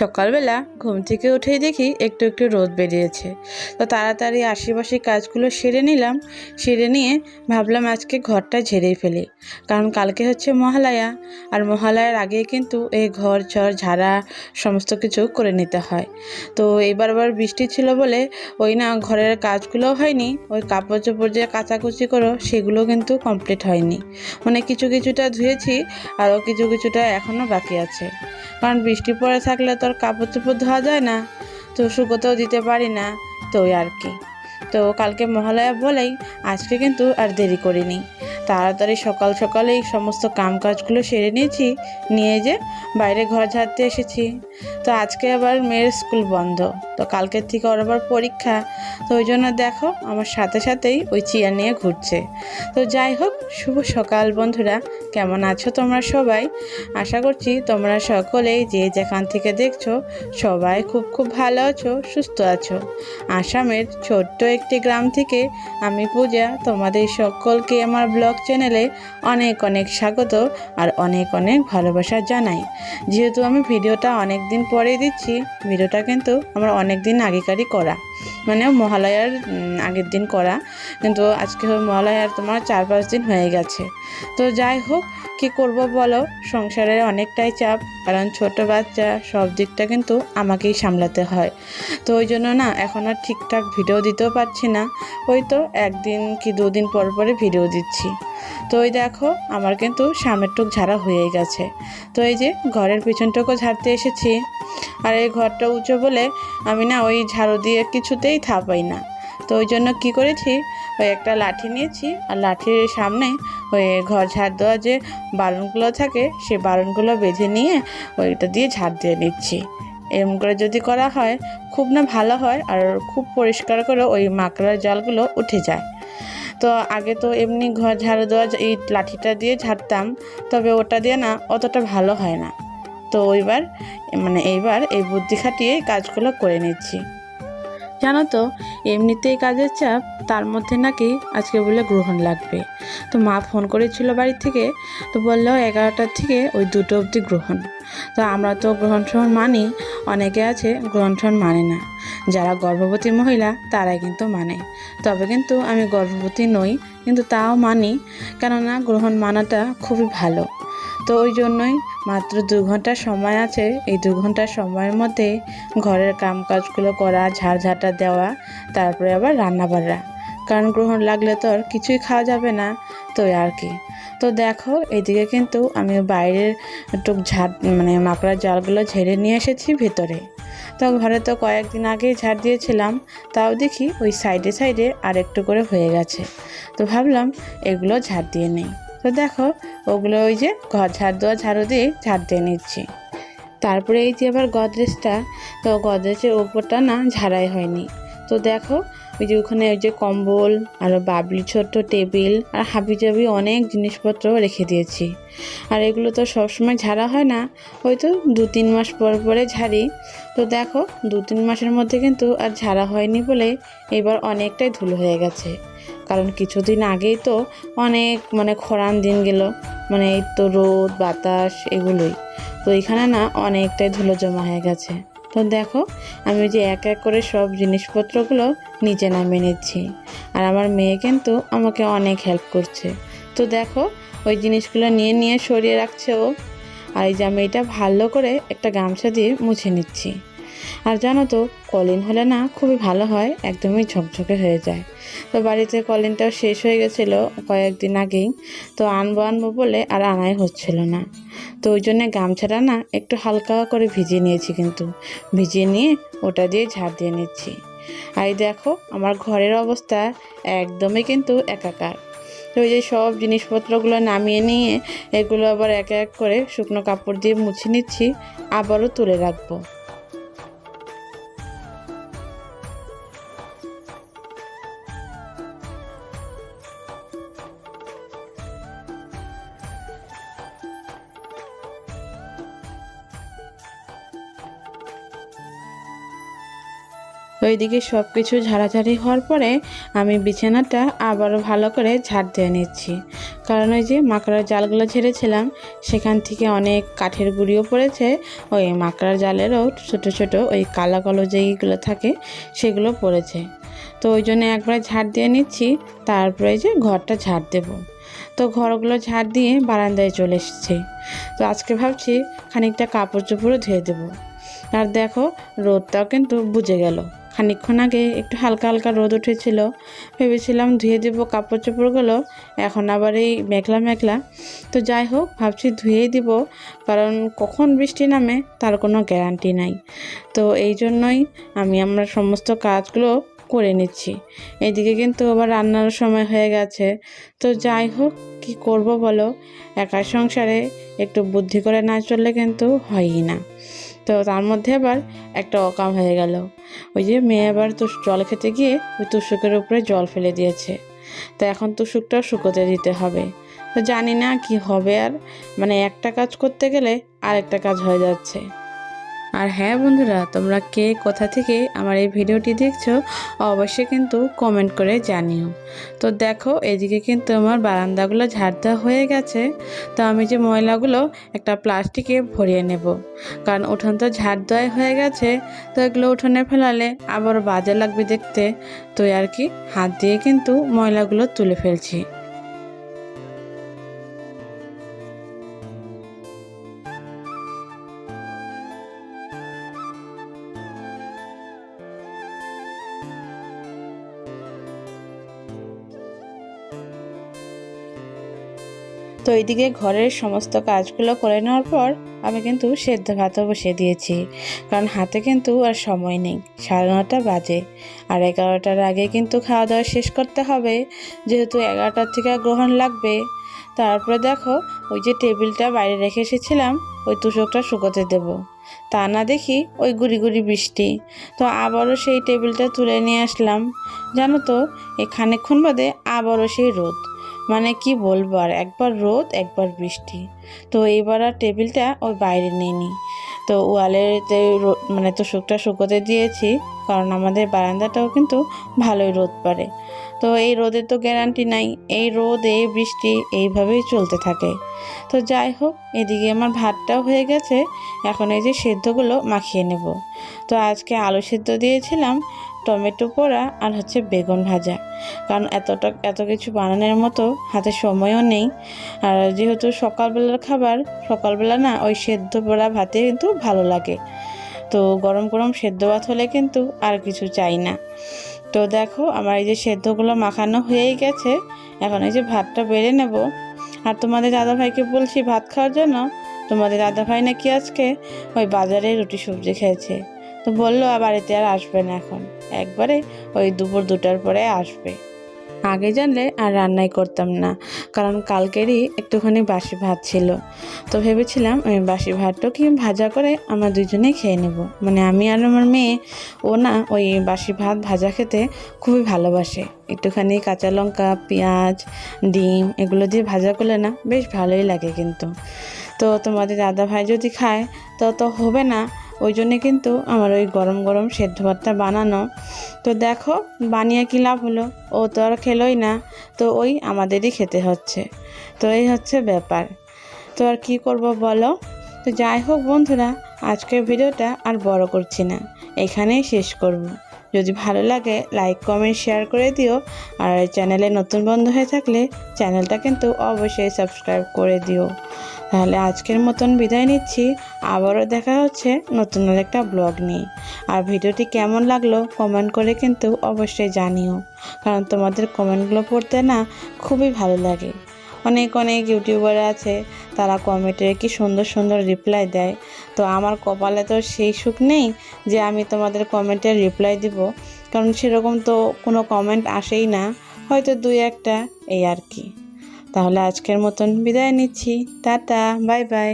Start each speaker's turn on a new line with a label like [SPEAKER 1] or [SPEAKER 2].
[SPEAKER 1] সকালবেলা ঘুম থেকে উঠেই দেখি একটু একটু রোদ বেরিয়েছে। তো তাড়াতাড়ি আশেপাশে কাজগুলো সেরে নিলাম, সেরে নিয়ে ভাবলাম আজকে ঘরটা ঝেড়েই ফেলি। কারণ কালকে হচ্ছে মহালয়া, আর মহালয়ার আগে কিন্তু এই ঘর, ঝড়, ঝাড়া সমস্ত কিছু করে নিতে হয়। তো এবার আবার বৃষ্টি ছিল বলে ওই না ঘরের কাজগুলো হয়নি, ওই কাপড় চোপড় যে কাচাকুচি করো সেগুলো কিন্তু কমপ্লিট হয়নি। মানে কিছু কিছুটা ধুয়েছি, আরও কিছু কিছুটা এখনও বাকি আছে। কারণ বৃষ্টি পড়ে থাকলে তো আর কাপড় চোপড় ধোয়া যায় না? তো শুকোতেও দিতে পারি না তো আর কি। তো কালকে মহালয়া বলেই আজকে কিন্তু আর দেরি করিনি। তাড়াতাড়ি সকাল সকালেই সমস্ত কাম কাজগুলো সেরে নিয়েছি, নিয়ে যে বাইরে ঘর ঝাড়তে এসেছি। তো আজকে আবার মেয়ের স্কুল বন্ধ। তো কালকের থেকে ওর আবার পরীক্ষা। তো ওই জন্য দেখো আমার সাথে সাথেই ওই চেয়ার নিয়ে ঘুরছে। তো যাই হোক, শুভ সকাল বন্ধুরা। কেমন আছো তোমরা সবাই? আশা করছি তোমরা সকলেই যে যেখান থেকে দেখছ সবাই খুব খুব ভালো আছো, সুস্থ আছো। আসামের ছোট্ট একটি গ্রাম থেকে আমি পূজা, তোমাদের সকলকে আমার ব্লগ চ্যানেলে অনেক অনেক স্বাগত আর অনেক অনেক ভালোবাসা জানাই। যেহেতু আমি ভিডিওটা অনেক দিন পরে দিচ্ছি, ভিডিওটা কিন্তু আমার অনেক দিন আগেকারই করা। মানে মহালয়ার আগের দিন করা। কিন্তু আজকে মহালয়ার তোমার চার পাঁচ দিন হয়ে গেছে। তো যাই হোক, কি করব বলো? সংসারের অনেকটাই চাপ, কারণ ছোট বাচ্চা, সব দিকটা কিন্তু আমাকেই সামলাতে হয়। তো ওই জন্য না, এখন আর ঠিকঠাক ভিডিও দিতেও পারছি না। ওই তো একদিন কি দুদিন পর পরে ভিডিও দিচ্ছি। তো ওই দেখো, আমার কিন্তু সামনের টুক ঝাড়া হয়ে গেছে। তো এই যে ঘরের পিছনটুকু ঝাড়তে এসেছি। আর এই ঘরটা উঁচু বলে আমি না ওই ঝাড়ু দিয়ে কিছুতেই থাপাই না। তো ওই জন্য কি করেছি, ওই একটা লাঠি নিয়েছি আর লাঠির সামনে ওই ঘর ঝাড় দেওয়া যে বারণগুলো থাকে, সেই বারণগুলো বেঁধে নিয়ে ওইটা দিয়ে ঝাড় দিয়ে নিচ্ছি। এরম করে যদি করা হয়, খুব না ভালো হয় আর খুব পরিষ্কার করে ওই মাকড়ার জলগুলো উঠে যায়। তো আগে তো এমনি ঘর ঝাড়ু দেওয়া, এই লাঠিটা দিয়ে ঝাড়তাম, তবে ওটা দিয়ে না অতটা ভালো হয় না। তো ওইবার মানে এইবার এই বুদ্ধি খাটিয়ে কাজগুলো করে নিচ্ছি। জানো তো, এমনিতেই কাজের চাপ তার মধ্যে নাকি আজকে বলে গ্রহণ লাগবে। তো মা ফোন করেছিল বাড়ি থেকে, তো বলল এগারোটার থেকে ওই দুটো অবধি গ্রহণ। তো আমরা তো গ্রহণ সহন মানি, অনেকে আছে গ্রহণ সহন মানে না। যারা গর্ভবতী মহিলা, তারাই কিন্তু মানে। তবে কিন্তু আমি গর্ভবতী নই, কিন্তু তাও মানি। কেননা গ্রহণ মানাটা খুবই ভালো। তো ওই জন্যই মাত্র দু ঘণ্টা সময় আছে। এই দু ঘণ্টা সময়ের মধ্যে ঘরের কাম কাজগুলো করা ঝাড় ঝাঁটা দেওয়া, তারপরে আবার রান্না বাড়া কারণ গ্রহণ লাগলে তো আর কিছুই খাওয়া যাবে না। তো আর কি। তো দেখো, এদিকে কিন্তু আমি বাইরের টুক ঝাড় মানে মাকড়ার জালগুলো ঝেড়ে নিয়ে এসেছি ভেতরে। তো ঘরে তো কয়েকদিন আগেই ঝাড় দিয়েছিলাম, তাও দেখি ওই সাইডে সাইডে আর একটু করে হয়ে গেছে। তো ভাবলাম এগুলো ঝাড় দিয়ে নেই। তো দেখো, ওগুলো ওই যে ঘর ঝাড় দেওয়া ঝাড়ু দিয়ে ঝাড় দিয়ে নিচ্ছি। তারপরে এই যে আবার গদরেজটা, তো গদরেজের ওপরটা না ঝাড়াই হয়নি। তো দেখো ওই যে ওখানে ওই যে কম্বল, আর বাবলি ছোট্ট টেবিল, আর হাবি জাবি অনেক জিনিসপত্র রেখে দিয়েছি। আর এগুলো তো সবসময় ঝাড়া হয় না হয়তো দু তিন মাস পর পরে ঝাড়ি। তো দেখো, দু তিন মাসের মধ্যে কিন্তু আর ঝাড়া হয়নি বলে এবার অনেকটাই ধুলো হয়ে গেছে। কারণ কিছুদিন আগেই তো অনেক মানে খরান দিন গেল মানে এই তো রোদ, বাতাস, এগুলোই। তো এখানে না অনেকটাই ধুলো জমা হয়ে গেছে। তো দেখো, আমি যে এক এক করে সব জিনিসপত্রগুলো নিচে নামিয়ে নিচ্ছি। আর আমার মেয়ে কিন্তু আমাকে অনেক হেল্প করছে। তো দেখো, ওই জিনিসগুলো নিয়ে নিয়ে সরিয়ে রাখছে ও। আর এই যে আমি এটা ভালো করে একটা গামছা দিয়ে মুছে নিচ্ছি। আর জানো তো, কলিন হলে না খুবই ভালো হয়, একদমই ঝকঝকে হয়ে যায়। তো বাড়িতে কলিনটাও শেষ হয়ে গেছিল কয়েকদিন আগেই, তো আনব আনব বলে আর আনাই হচ্ছিল না। তো ওই জন্যে গামছাটা না একটু হালকা করে ভিজিয়ে নিয়েছি কিন্তু, ভিজিয়ে নিয়ে ওটা দিয়ে ঝাড় দিয়ে নিচ্ছি। আর দেখো, আমার ঘরের অবস্থা একদমই কিন্তু একাকার। তো ওই যে সব জিনিসপত্রগুলো নামিয়ে নিয়ে, এগুলো আবার এক এক করে শুকনো কাপড় দিয়ে মুছে নিচ্ছি, আবারও তুলে রাখব। এইদিকে সব কিছু ঝাড়াঝাড়ি হওয়ার পরে আমি বিছানাটা আবারও ভালো করে ঝাড় দিয়ে নিচ্ছি। কারণ ওই যে মাকড়ার জালগুলো ছেড়েছিলাম সেখান থেকে অনেক কাঠের গুঁড়িও পড়েছে, ওই মাকড়ার জালেরও ছোট ছোট ওই কালো কালো যেইগুলো থাকে সেগুলো পড়েছে। তো ওই জন্য একবার ঝাড় দিয়ে নিচ্ছি, তারপরে যে ঘরটা ঝাড় দেব। তো ঘরগুলো ঝাড় দিয়ে বারান্দায় চলে এসেছি। তো আজকে ভাবছি খানিকটা কাপড় চোপড়ও ধুয়ে দেবো। আর দেখো, রোদটাও কিন্তু বুঝে গেল। খানিকক্ষণ আগে একটু হালকা হালকা রোদ উঠেছিল। ভেবেছিলাম ধুয়ে দেবো, কাপড় চোপড়গুলো। এখন আবার এই মেঘলা মেঘলা। তো যাই হোক, ভাবছি ধুয়েই দিব, কারণ কখন বৃষ্টি নামে তার কোনো গ্যারান্টি নাই। তো এই জন্যই আমি আমার সমস্ত কাজগুলো করে নিচ্ছি। এদিকে কিন্তু আবার রান্নার সময় হয়ে গেছে। তো যাই হোক, কি করব বলো? একা সংসারে একটু বুদ্ধি করে না চললে কিন্তু হয়ই না। তো তার মধ্যে আবার একটা অকাম হয়ে গেল। ওই যে মেয়ে আবার তো জল খেতে গিয়ে ওই তুষুকের উপরে জল ফেলে দিয়েছে। তো এখন তুষুকটাও শুকোতে দিতে হবে। তো জানি না কি হবে আর মানে একটা কাজ করতে গেলে আরেকটা কাজ হয়ে যাচ্ছে। আর হ্যাঁ বন্ধুরা, তোমরা কে, কোথা থেকে আমার এই ভিডিওটি দেখছ, অবশ্যই কিন্তু কমেন্ট করে জানিও। তো দেখো, এদিকে কিন্তু আমার বারান্দাগুলো ঝাড় দেওয়া হয়ে গেছে। তো আমি যে ময়লাগুলো একটা প্লাস্টিকে ভরিয়ে নেব। কারণ উঠোন তো ঝাড় দেওয়াই হয়ে গেছে। তো এগুলো উঠোনে ফেলালে আবার বাজে লাগবে দেখতে। তো আর কি, হাত দিয়ে কিন্তু ময়লাগুলো তুলে ফেলছি। তো এইদিকে ঘরের সমস্ত কাজগুলো করে নেওয়ার পর আমি কিন্তু সেদ্ধ ভাতও বসিয়ে দিয়েছি। কারণ হাতে কিন্তু আর সময় নেই। সাড়ে নটা বাজে। আর এগারোটার আগে কিন্তু খাওয়া দাওয়া শেষ করতে হবে। যেহেতু এগারোটার থেকে গ্রহণ লাগবে। তারপরে দেখো, ওই যে টেবিলটা বাইরে রেখে এসেছিলাম, ওই তুষকটা শুকোতে দেব। তা না দেখি ওই গুড়ি গুড়ি বৃষ্টি। তো আবারও সেই টেবিলটা তুলে নিয়ে আসলাম। জানো তো এই বাদে আবারও সেই রোদ। মানে কি বলব আর, একবার রোদ, একবার বৃষ্টি। তো এইবার আর টেবিলটা ওই বাইরে নিয়ে তো ওয়ালেতে মানে তো শুকটা শুকোতে দিয়েছি, কারণ আমাদের বারান্দাটাও কিন্তু ভালোই রোদ পারে তো এই রোদের তো গ্যারান্টি নাই, এই রোদ, এই বৃষ্টি, এইভাবেই চলতে থাকে। তো যাই হোক, এদিকে আমার ভাতটাও হয়ে গেছে, এখন এই যে সেদ্ধগুলো মাখিয়ে নেব। তো আজকে আলু সেদ্ধ দিয়েছিলাম টমেটো পোড়া আর হচ্ছে বেগুন ভাজা। কারণ এতটা, এত কিছু বানানোর মতো হাতে সময়ও নেই। আর যেহেতু সকালবেলার খাবার, সকালবেলা না ওই সেদ্ধ পোড়া ভাতে কিন্তু ভালো লাগে। তো গরম গরম সেদ্ধ ভাত হলে কিন্তু আর কিছু চাই না। তো দেখো আমার এই যে সেদ্ধগুলো মাখানো হয়েই গেছে। এখন এই যে ভাতটা বেড়ে নেব। আর তোমাদের দাদাভাইকে বলছি ভাত খাওয়ার জন্য, তোমাদের দাদা দাদাভাই নাকি আজকে ওই বাজারে রুটি সবজি খেয়েছে। তো বলল বাড়িতে আর আসবে না এখন। একবারে ওই দুপুর দুটার পরে আসবে। আগে জানলে আর রান্নাই করতাম না, কারণ কালকেরই একটুখানি বাসি ভাত ছিল। তো ভেবেছিলাম, ওই বাসি ভাতটা কি ভাজা করে আমরা দুজনেই খেয়ে নেব। মানে আমি আর আমার মেয়ে, ও না ওই বাসি ভাত ভাজা খেতে খুবই ভালোবাসে। একটুখানি কাঁচা লঙ্কা, পেঁয়াজ, ডিম এগুলো দিয়ে ভাজা করলে না বেশ ভালোই লাগে কিন্তু। তো তোমাদের দাদা ভাই যদি খায়, তো তো হবে না। ওই জন্যে কিন্তু আমার ওই গরম গরম সেদ্ধ ভাতটা বানানো। তো দেখো, বানিয়ে কী লাভ হলো? ও তো আর খেলোই না। তো ওই আমাদেরই খেতে হচ্ছে। তো এই হচ্ছে ব্যাপার। তো আর কি করব বলো? তো যাই হোক বন্ধুরা, আজকের ভিডিওটা আর বড় করছি না। এখানেই শেষ করব। যদি ভালো লাগে লাইক কমেন্ট শেয়ার করে দিও। আর চ্যানেলে নতুন বন্ধু হয়ে থাকলে চ্যানেলটা কিন্তু অবশ্যই সাবস্ক্রাইব করে দিও। তাহলে আজকের মতন বিদায় নিচ্ছি। আবারও দেখা হচ্ছে নতুন একটা ব্লগ নিয়ে। আর ভিডিওটি কেমন লাগল কমেন্ট করে কিন্তু অবশ্যই জানিও। কারণ তোমাদের কমেন্টগুলো পড়তে না খুবই ভালো লাগে। অনেক অনেক ইউটিউবার আছে, তারা কমেন্টে কি সুন্দর সুন্দর রিপ্লাই দেয়। তো আমার কপালে তো সেই সুখ নেই যে আমি তোমাদের কমেন্টে রিপ্লাই দিব, কারণ সেরকম তো কোনো কমেন্ট আসেই না, হয়তো দুই একটা, এই আর কি। তাহলে আজকের মতন বিদায় নিচ্ছি। Tata bye bye